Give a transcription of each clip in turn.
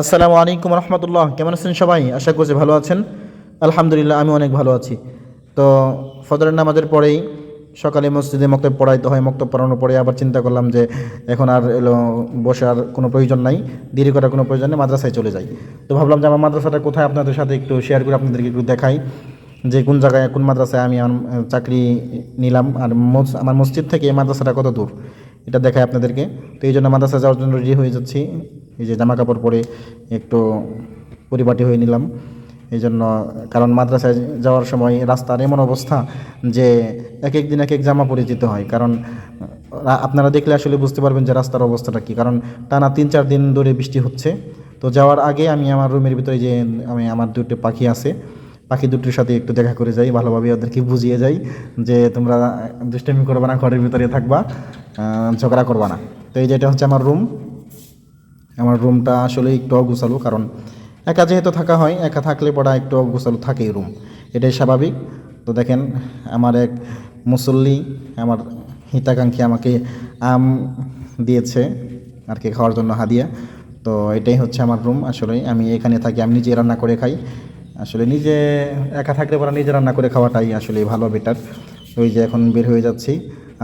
আসসালামু আলাইকুম রহমতুল্লাহ। কেমন আছেন সবাই? আশা করছি ভালো আছেন। আলহামদুলিল্লাহ, আমি অনেক ভালো আছি। তো ফজরের নামাজের পরেই সকালে মসজিদে মক্তব পড়াইতে হয়। মক্তব পড়ানোর পরে আবার চিন্তা করলাম যে এখন আর এলো বসে আর কোনো প্রয়োজন নাই। দেরি করার কোনো প্রয়োজন নেই, মাদ্রাসায় চলে যাই। তো ভাবলাম যে আমার মাদ্রাসাটা কোথায় আপনাদের সাথে একটু শেয়ার করে আপনাদেরকে একটু দেখাই যে কোন জায়গায়, কোন মাদ্রাসায় আমি আমার চাকরি নিলাম। আর আমার মসজিদ থেকে মাদ্রাসাটা কত দূর? এটা দেখাই আপনাদেরকে। তো এই জন্য মাদ্রাসা যাওয়ার জন্য রেডি হয়ে যাচ্ছি। এই যে জামা কাপড় পরে একটু পরিপাটি হয়ে নিলাম। এই জন্য কারণ মাদ্রাসায় যাওয়ার সময় রাস্তার এমন অবস্থা যে এক এক দিন এক এক জামা পরে যেতে হয়। কারণ আপনারা দেখলে আসলে বুঝতে পারবেন যে রাস্তার অবস্থাটা কী। কারণ টানা তিন চার দিন ধরে বৃষ্টি হচ্ছে। তো যাওয়ার আগে আমি আমার রুমের ভিতরে যে আমি আমার দুটো পাখি আছে, পাখি দুটির সাথে একটু দেখা করে যাই, ভালোভাবে ওদেরকে বুঝিয়ে যাই যে তোমরা দুষ্টামি করবে না, ঘরের ভিতরে থাকবা ঝগড়া করবা না। তো এই যে এটা হচ্ছে আমার রুম। আমার রুমটা আসলে একটু অগুছালো, কারণ একা যেহেতু থাকা হয়, একা থাকলে পড়া একটু অগুছালো থাকেই রুম। এটাই স্বাভাবিক। তো দেখেন, আমার এক মুসল্লি, আমার হিতাকাঙ্ক্ষী আমাকে আম দিয়েছে আর কি খাওয়ার জন্য হাদিয়া। তো এটাই হচ্ছে আমার রুম, আসলে আমি এখানে থাকি, আমি নিজে রান্না করে খাই। আসলে নিজে একা থাকলে পরে নিজে রান্না করে খাওয়াটাই আসলে ভালো বেটার ওই যে এখন বের হয়ে যাচ্ছি।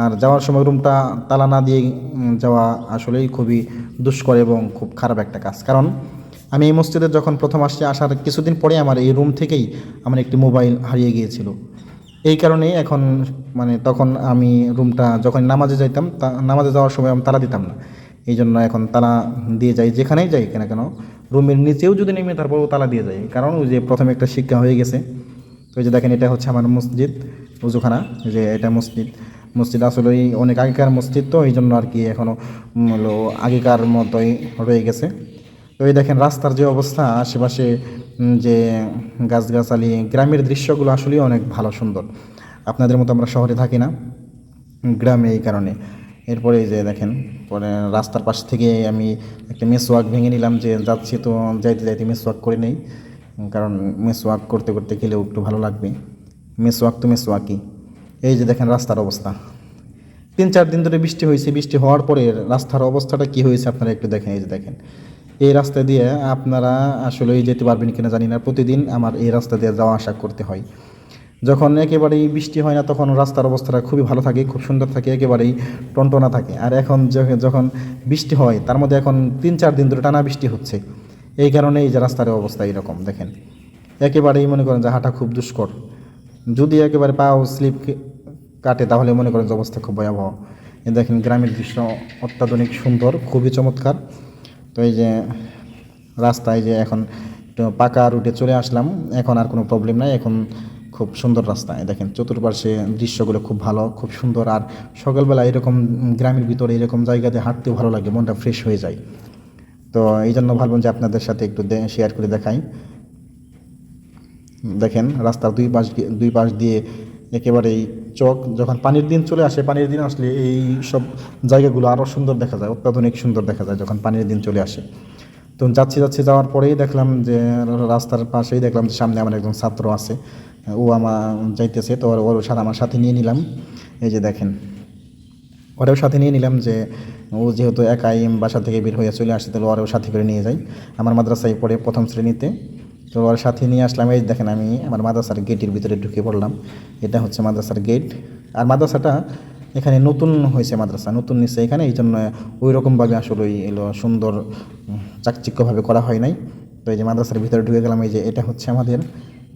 আর যাওয়ার সময় রুমটা তালা না দিয়ে যাওয়া আসলেই খুবই দুষ্কর এবং খুব খারাপ একটা কাজ। কারণ আমি এই মসজিদে যখন প্রথম আসছি, আসার কিছুদিন পরে আমার এই রুম থেকেই আমার একটি মোবাইল হারিয়ে গিয়েছিল। এই কারণেই এখন মানে তখন আমি রুমটা যখন নামাজে যাইতাম নামাজে যাওয়ার সময় আমি তালা দিতাম না। এই জন্য এখন তালা দিয়ে যাই, যেখানেই যাই কেন কেন, রুমের নিচেও যদি নেমে তারপরেও তালা দিয়ে যাই। কারণ ওই যে প্রথমে একটা শিক্ষা হয়ে গেছে তো যে দেখেন এটা হচ্ছে আমার মসজিদ, উজুখানা, যে এটা মসজিদ। মসজিদ আসলে অনেক আগেকার মসজিদ তো এই জন্য আর কি এখনও হলো আগেকার মতোই রয়ে গেছে। তো এই দেখেন রাস্তার যে অবস্থা, আশেপাশে যে গাছগাছালি, গ্রামের দৃশ্যগুলো আসলেই অনেক ভালো, সুন্দর। আপনাদের মতো আমরা শহরে থাকি না, গ্রামে এই কারণে। এরপরে যে দেখেন, পরে রাস্তার পাশ থেকে আমি একটা মেসওয়াক ভেঙে নিলাম যে যাচ্ছি তো, যাইতে যাইতে মেসওয়াক করে নেই। কারণ মেসওয়াক করতে করতে গেলেও একটু ভালো লাগবে। মেসওয়াক তো মেসওয়াকই। এই যে দেখেন রাস্তার অবস্থা। তিন, চার দিন ধরে বৃষ্টি হয়েছে, বৃষ্টি হওয়ার পরে রাস্তার অবস্থাটা কি হয়েছে আপনারা একটু দেখেন, এই যে দেখেন। এই রাস্তা দিয়ে আপনারা আসলেই যেতে পারবেন কিনা জানি না, প্রতিদিন আমার এই রাস্তা দিয়ে যাওয়া আসা করতে হয়। যখন একেবারেই বৃষ্টি হয় না, তখন রাস্তার অবস্থাটা খুবই ভালো থাকে, খুব সুন্দর থাকে, একেবারেই টনটনা থাকে। আর এখন যখন বৃষ্টি হয়, তার মধ্যে এখন তিন, চার দিন ধরে টানা বৃষ্টি হচ্ছে। এই কারণে এই যে রাস্তার অবস্থা এরকম, দেখেন। একেবারেই মনে করেন যে হাঁটা খুব দুষ্কর। যদি একেবারে পাও স্লিপ কাটে, তাহলে মনে করেন যে অবস্থা খুব ভয়াবহ। দেখেন গ্রামের দৃশ্য অত্যাধুনিক, সুন্দর, খুবই চমৎকার। তো এই যে রাস্তায় যে এখন পাকা রুটে চলে আসলাম, এখন আর কোনো প্রবলেম নাই, এখন খুব সুন্দর রাস্তা। এই দেখেন চতুর্পাশে দৃশ্যগুলো খুব ভালো, খুব সুন্দর। আর সকালবেলা এরকম গ্রামের ভিতরে এরকম জায়গাতে হাঁটতেও ভালো লাগে, মনটা ফ্রেশ হয়ে যায়। তো এই জন্য ভাবলাম যে আপনাদের সাথে একটু শেয়ার করে দেখাই। দেখেন রাস্তার দুই পাশ দুই পাশ দিয়ে একেবারেই চক যখন পানির দিন চলে আসে, পানির দিন আসলে এই সব জায়গাগুলো আরও সুন্দর দেখা যায়, অত্যাধুনিক সুন্দর দেখা যায় যখন পানির দিন চলে আসে। তো যাচ্ছি যাচ্ছি যাওয়ার পরেই দেখলাম যে রাস্তার পাশেই দেখলাম যে সামনে আমার একজন ছাত্র আছে। ও আমার যাইতেছে, তো ওর সাথে আমার সাথে নিয়ে নিলাম। এই যে দেখেন ওরেও সাথে নিয়ে নিলাম যে ও যেহেতু একাই বাসা থেকে বের হয়ে চলে আসছে তাহলে ওরেও সাথে করে নিয়ে যাই। আমার মাদ্রাসায় পড়ে প্রথম শ্রেণীতে। তো ওর সাথে নিয়ে আসলাম এই দেখেন আমি আমার মাদ্রাসার গেটের ভিতরে ঢুকে পড়লাম। এটা হচ্ছে মাদ্রাসার গেট আর মাদ্রাসাটা এখানে নতুন হয়েছে মাদ্রাসা নতুন নিচ্ছে এখানে এই জন্য ওই রকমভাবে আসলে ওই এলো সুন্দর চাকচিক্যভাবে করা হয় নাই। তো এই যে মাদ্রাসার ভিতরে ঢুকে গেলাম এই যে এটা হচ্ছে আমাদের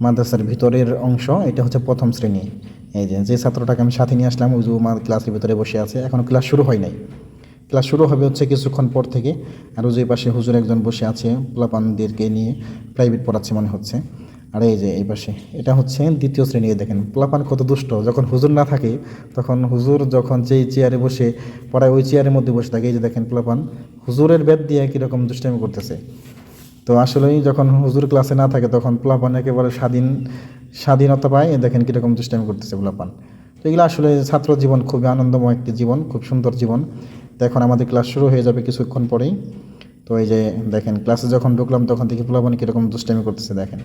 মাদ্রাসার ভিতরের অংশ এটা হচ্ছে প্রথম শ্রেণি। এই যে যে ছাত্রটাকে আমি সাথে নিয়ে আসলাম আমার ক্লাসের ভিতরে বসে আছে এখনও ক্লাস শুরু হয় নাই। ক্লাস শুরু হবে হচ্ছে কিছুক্ষণ পর থেকে। আর ওই পাশে হুজুর একজন বসে আছে, পোলাপানদেরকে নিয়ে প্রাইভেট পড়াচ্ছে মনে হচ্ছে। আর এই যে এই পাশে, এটা হচ্ছে দ্বিতীয় শ্রেণি দেখেন, পোলাপান কত দুষ্ট। যখন হুজুর না থাকে, তখন হুজুর যখন যেই চেয়ারে বসে পড়ায়, ওই চেয়ারের মধ্যে বসে থাকে। এই যে দেখেন পোলাপান, হুজুরের বেদ দিয়ে কীরকম দুষ্টামি করতেছে। তো আসলেই যখন হুজুর ক্লাসে না থাকে, তখন পোলাপান একেবারে স্বাধীন, স্বাধীনতা পায়। দেখেন কীরকম দুষ্টামি করতেছে পোলাপান। তো এগুলো আসলে ছাত্র জীবন খুবই আনন্দময় একটি জীবন, খুব সুন্দর জীবন। তো এখন আমাদের ক্লাস শুরু হয়ে যাবে কিছুক্ষণ পরেই। তো এই যে দেখেন ক্লাসে যখন ঢুকলাম তখন থেকে পোলাপান কীরকম দুষ্টামি করতেছে, দেখেন।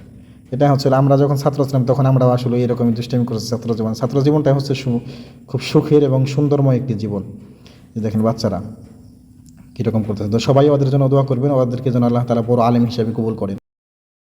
এটা হচ্ছে আমরা যখন ছাত্র ছিলাম তখন আমরা আসলে এরকমই দুষ্টামি করেছি ছাত্র জীবন। ছাত্র জীবনটা হচ্ছে খুব সুখের এবং সুন্দরময় একটি জীবন। দেখেন বাচ্চারা কীরকম করতেছে। তো সবাই ওদের জন্য দোয়া করবেন, ওদেরকে যেন আল্লাহ তালা বড় আলেম হিসেবে কবুল করেন।